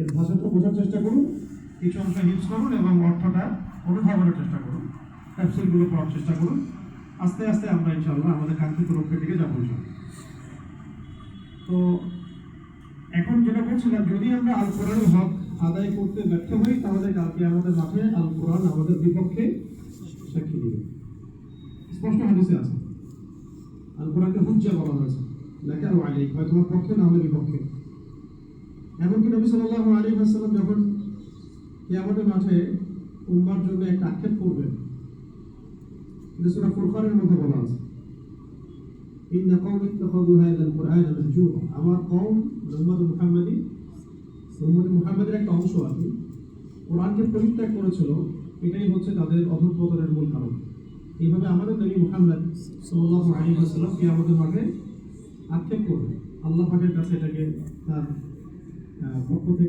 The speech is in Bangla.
এর ভাষাটা বোঝার চেষ্টা করুন, কিছু অংশ ইউজ করুন এবং অর্থটা অনুধাবনের চেষ্টা করুন ক্যাপসুলগুলো পড়ার চেষ্টা করুন। আস্তে আস্তে আমরা ইনশাআল্লাহ আমাদের কাঙ্ক্ষিত লক্ষ্যের দিকে যাব তো এখন যেটা বলছিলাম যদি আমরা আল কোরআনের হক আদায় করতে ব্যর্থ হই, তাহলে কালকে আমাদের মাঠে আল কোরআন আমাদের বিপক্ষে সাক্ষী দিবে। স্পষ্ট হাদিসে আছে। আল কোরআনকে হুজ্জা বলা হয়েছে। লেখা আলী হয় তোমার পক্ষে না হলে বিপক্ষে? এমনকি নবী সাল্লাল্লাহু আলাইহি ওয়াসাল্লাম যখন কিয়ামতের মাঠে উম্মার জন্য একটা আক্ষেপ করবেন সূরা ফুরকানের মধ্যে বলা আছে। আমার একটা অংশ পরিত্যাগ করেছিল, এটাই হচ্ছে তাদের মূল কারণ। এইভাবে মাঠে আক্ষেপ করবে আল্লাহ কাছে এটাকে তার পক্ষ থেকে